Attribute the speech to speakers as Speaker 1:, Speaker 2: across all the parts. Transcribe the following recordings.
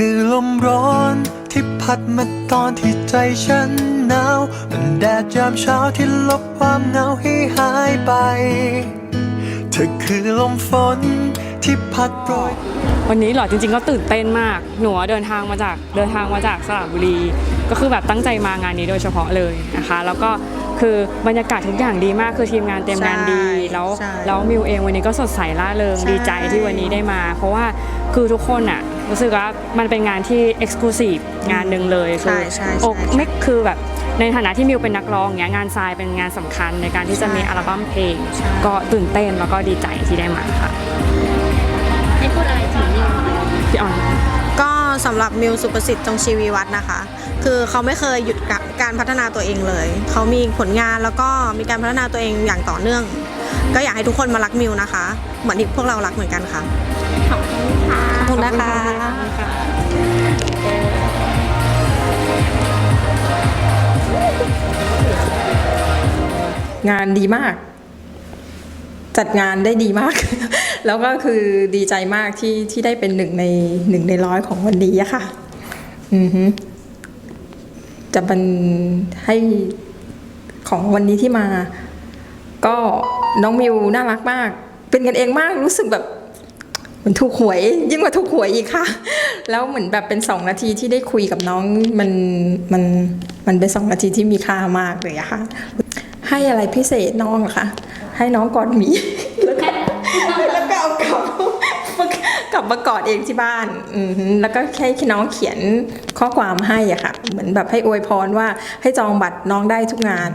Speaker 1: คือลมร้อนที่พัดมาตอนที่ใจฉันหนาวเป็นแดดยามเช้าที่ลบความเหงาให้หายไป เธอคือลมฝนที่พัดโปรย
Speaker 2: วันนี้เหรอจริงๆก็ตื่นเต้นมาก หนูเดินทางมาจากเดินทางมาจากสระบุรี ก็คือแบบตั้งใจมางานนี้โดยเฉพาะเลยนะคะ แล้วก็คือบรรยากาศทุกอย่างดีมากคือทีมงานเตรียมงานดี
Speaker 3: ใช่
Speaker 2: แล้ว
Speaker 3: ใช่
Speaker 2: แล้วมิวเองวันนี้ก็สดใสร่าเริง
Speaker 3: ใช่
Speaker 2: ดีใจที่วันนี้ได้มา เพราะว่าคือทุกคนอะ รู้สึกว่ามันเป็นงานที่เอ็กซ์คลูซีฟงานหนึ่งเลยคื
Speaker 3: ใช่ใช่ใช่
Speaker 2: อกไม่คือแบบในฐานะที่มิวเป็นนักร้องเนี้ยงานทรายเป็นงานสำคัญในการที่จะมี
Speaker 3: ใช่
Speaker 2: อัลบั้มเพลง
Speaker 3: ใช่
Speaker 2: ก็ตื่นเต้นแล้วก็ดีใจที่ได้มาค่ะ
Speaker 4: ให้พูดอะไรถึงนิวหน่อย
Speaker 2: พี่ออน
Speaker 3: ก็สำหรับมิวสุประสิทธิ์จงชีวีวัฒน์นะคะ คือเขาไม่เคยหยุดกับการพัฒนาตัวเองเลย เขามีผลงานแล้วก็มีการพัฒนาตัวเองอย่างต่อเนื่อง ก็อยากให้ทุกคนมารักมิวนะคะ เหมือนที่พวกเรารักเหมือนกันค่ะ นะคะ
Speaker 5: งานดีมาก จัดงานได้ดีมาก แล้วก็คือดีใจมากที่ที่ได้เป็นหนึ่งในหนึ่งในร้อยของวันนี้อะค่ะ อือฮึจะเป็นให้ของวันนี้ที่มา ก็น้องมิวน่ารักมาก เป็นกันเองมากรู้สึกแบบ มือนถูกหวย ยิ่งกว่าถูกหวยอีกค่ะ แล้วเหมือนแบบเป็นสองนาทีที่ได้คุยกับน้องมันมันมันเป็นสองนาทีที่มีค่ามากเลยอะค่ะ ให้อะไรพิเศษน้องเหรอคะให้น้องกอดหมีแล้วก็แล้วก็เอากลับกลับมากอดเองที่บ้านอืแล้วก็แค่น้องเขียนข้อความให้อะค่ะ เหมือนแบบให้อวยพรว่าให้จองบัตรน้องได้ทุกงาน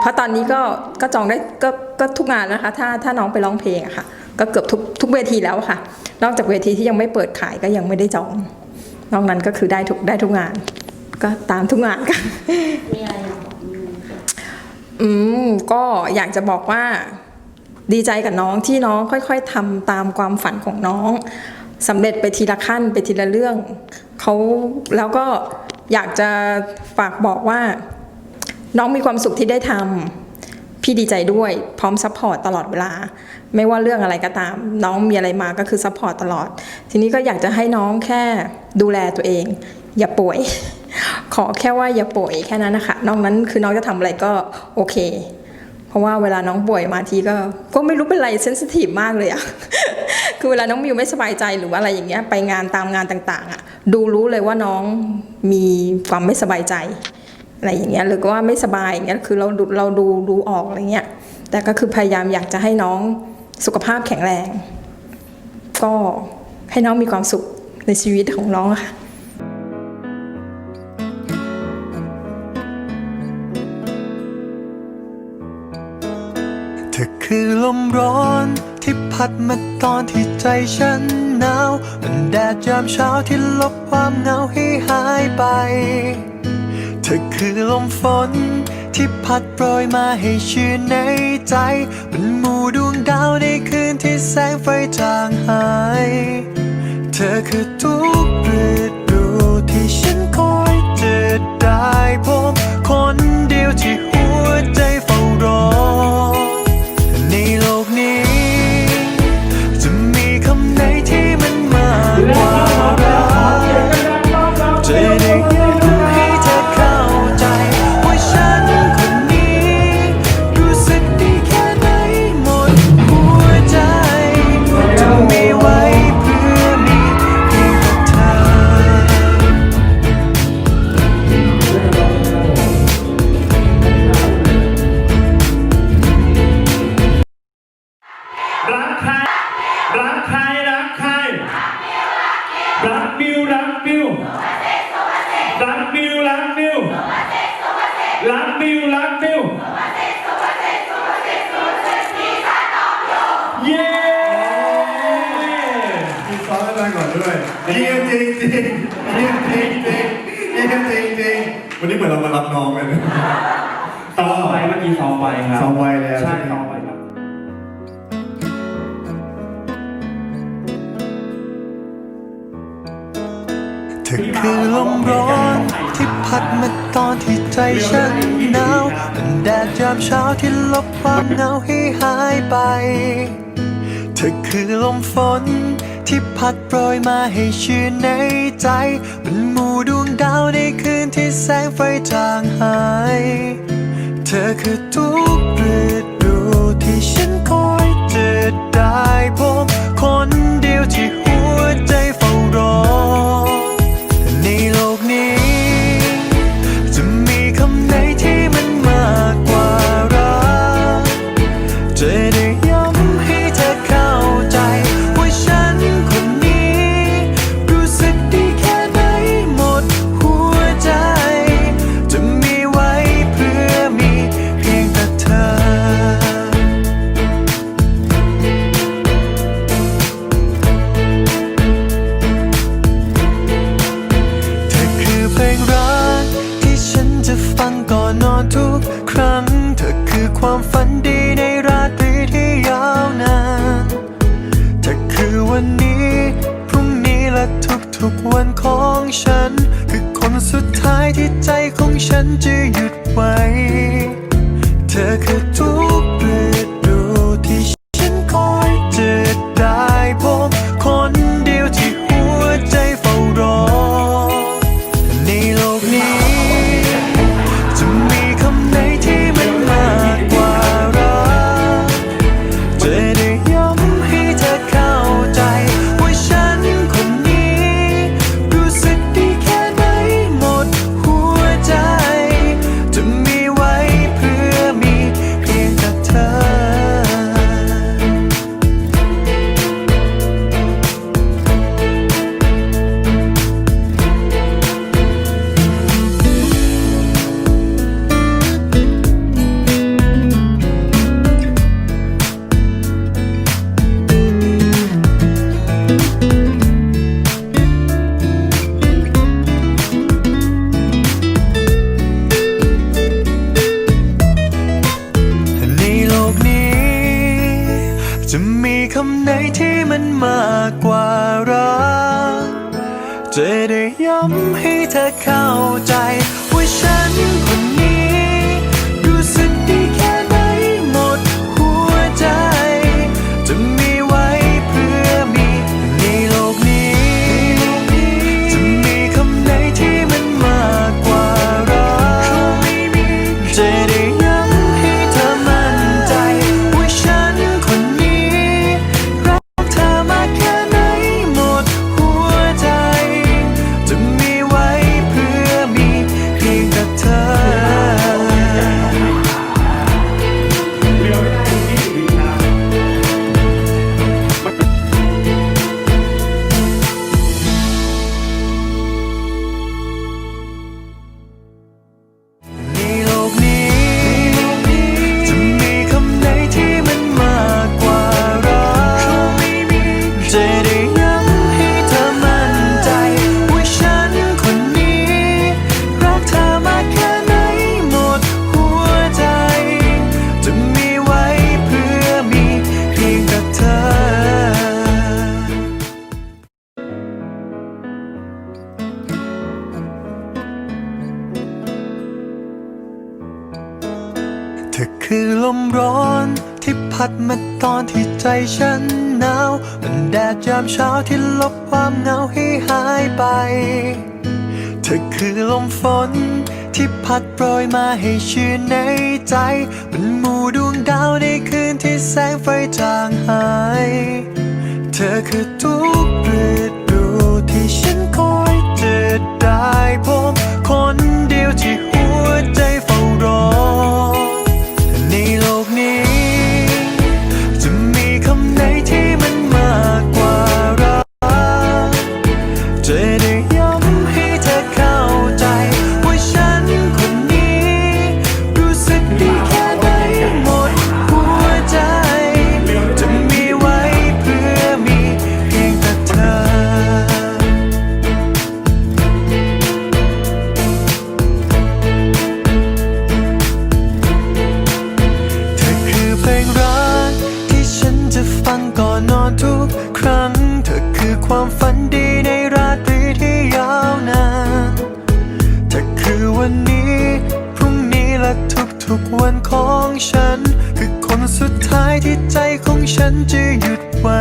Speaker 5: เพราะตอนนี้ก็ก็จองได้ก็ก็ทุกงานนะคะ ถ้าถ้าน้องไปร้องเพลงอะค่ะ ก็เกือบทุกทุกเวทีแล้วค่ะ นอกจากเวทีที่ยังไม่เปิดขายก็ยังไม่ได้จอง นอกนั้นก็คือได้ทุกได้ทุกงาน ก็ตามทุกงานค่ะ
Speaker 4: มีอะไรอยากบอกนิวไหมคะ
Speaker 5: อืมก็อยากจะบอกว่าดีใจกับน้องที่น้องค่อย ๆทำตามความฝันของน้องสำเร็จไปทีละขั้นไปทีละเรื่องเขาแล้วก็อยากจะฝากบอกว่า น้องมีความสุขที่ได้ทำ พี่ดีใจด้วยพร้อมซัพพอร์ตตลอดเวลา ไม่ว่าเรื่องอะไรก็ตาม น้องมีอะไรมาก็คือซัพพอร์ตตลอด ทีนี้ก็อยากจะให้น้องแค่ดูแลตัวเอง อย่าป่วย ขอแค่ว่าอย่าป่วยแค่นั้นนะคะนอกนั้นคือน้องจะทำอะไรก็โอเค เพราะว่าเวลาน้องป่วยมาทีก็ก็ไม่รู้เป็นไรเซนซิทีฟมากเลยอะคือเวลาน้องมิวไม่สบายใจหรือว่าอะไรอย่างเงี้ยไปงานตามงานต่าง ๆอะดูรู้เลยว่าน้องมีความไม่สบายใจ อะไรอย่างเงี้ยหรือว่าไม่สบายอย่างเงี้ยคือเราดูเราดูดูออกอะไรเงี้ยแต่ก็คือพยายามอยากจะให้น้องสุขภาพแข็งแรง ก็ให้น้องมีความสุขในชีวิตของน้องค่ะ
Speaker 1: เธอคือลมร้อนที่พัดมาตอนที่ใจฉันหนาวเป็นแดดยามเช้าที่ลบความเหงาให้หายไป เธอคือลมฝน ที่พัดโปรยมาให้ชื่นในใจเป็นหมู่ดวงดาวในคืนที่แสงไฟจางหาย เธอคือทุกฤดู เยี่ย
Speaker 6: ม
Speaker 7: จริงจริงเยี่ยมจริงจริงเยี่ยมจริงจริงวันนี้เหมือนเรามารับน้องกัน
Speaker 6: ซ้อมไปเมื่อกี้ซ้อมไปครับ
Speaker 7: ซ้อมไว้แล้ว
Speaker 6: ใช่
Speaker 7: ใช่ไหม
Speaker 6: ซ้อมไปครับ
Speaker 1: เธอคือลมร้อนที่พัดมาตอนที่ใจฉันหนาวเป็นแดดยามเช้าที่ลบความเหงาให้หายไป เธอคือลมฝน ที่พัดโปรยมาให้ชื่นในใจ เป็นหมู่ดวงดาวในคืนที่แสงไฟจางหาย เธอคือทุกฤดู ทุกวันของฉัน คือคนสุดท้ายที่ใจของฉันจะหยุดไว้ เธอคือทุกฤดู ที่มันมากกว่ารักจะได้ย้ำให้เธอเข้าใจว่าฉัน พัดมาตอนที่ใจฉันหนาวมันแดดยามเช้าที่ลบความเหงาให้หายไป เธอคือลมฝน ที่พัดโปรยมาให้ชื่นในใจมันหมู่ดวงดาวในคืนที่แสงไฟจางหาย เธอคือทุกฤดูที่ฉันคอยจะได้พบคนเดียวที่ จะได้ย้ำให้เธอเข้าใจ ว่าฉันคนนี้ รู้สึกดีแค่ไหนหมดหัวใจ จะมีไว้เพื่อมีเพียงแต่เธอ เธอคือเพลงรักที่ฉันจะฟังก่อนนอนทุกครั้ง เธอคือความฝัน ฉันจะหยุดไว้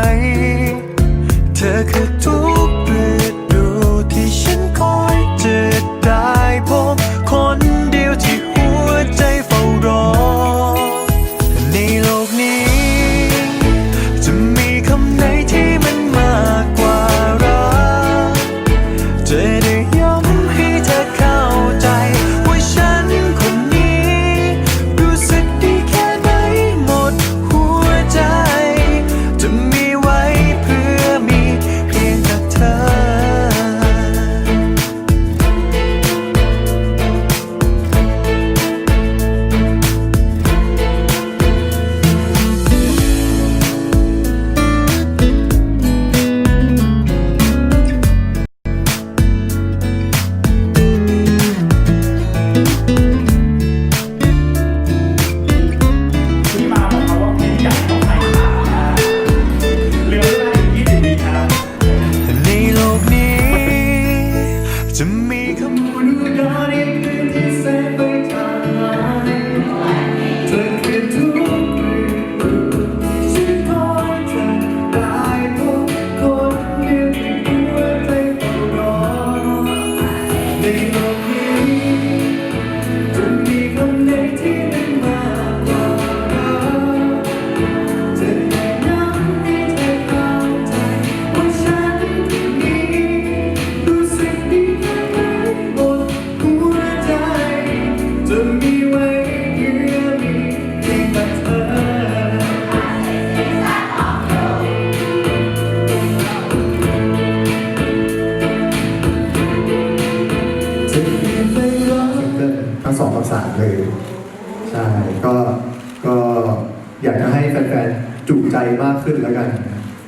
Speaker 1: ขึ้นแล้
Speaker 6: วกั
Speaker 1: น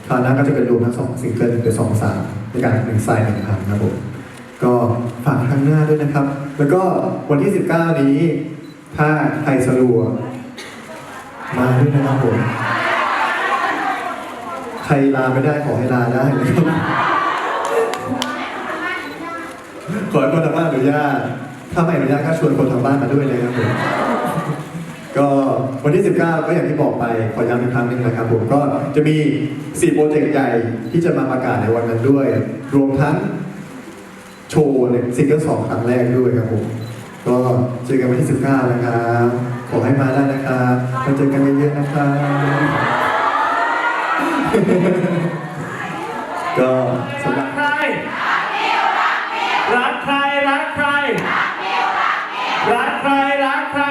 Speaker 1: คราวหน้าก็จะเป็
Speaker 7: นรวมทั้งสองซิงเกิลเป็นสองภาษาในการหนึ่งไซน์หนึ่งครั้งนะครับผมก็ฝากครั้งหน้าด้วยนะครับ แล้วก็วันที่ 19 นี้ ถ้าไทยสรัวมาด้วยนะครับผมใครลาไม่ได้ขอให้ลาได้นะครับขอให้คนทางบ้านอนุญาตถ้าไม่อนุญาตก็ชวนคนทางบ้านมาด้วยนะครับผม วันที่ 19 ก็อย่างที่บอกไปขอย้ำอีกครั้งหนึ่งนะครับผมก็จะมี 4 โปรเจกต์ใหญ่ที่จะมาประกาศในวันนั้นด้วย รวมทั้งโชว์ในซิงเกิลสองครั้งแรกด้วยครับผมก็เจอกันวันที่ 19 นะครับขอให้มาได้นะครับมาเจอกันเยอะๆนะครับก็สำหรัรักบใคร
Speaker 8: รักใคร รักใคร รักใคร รักใคร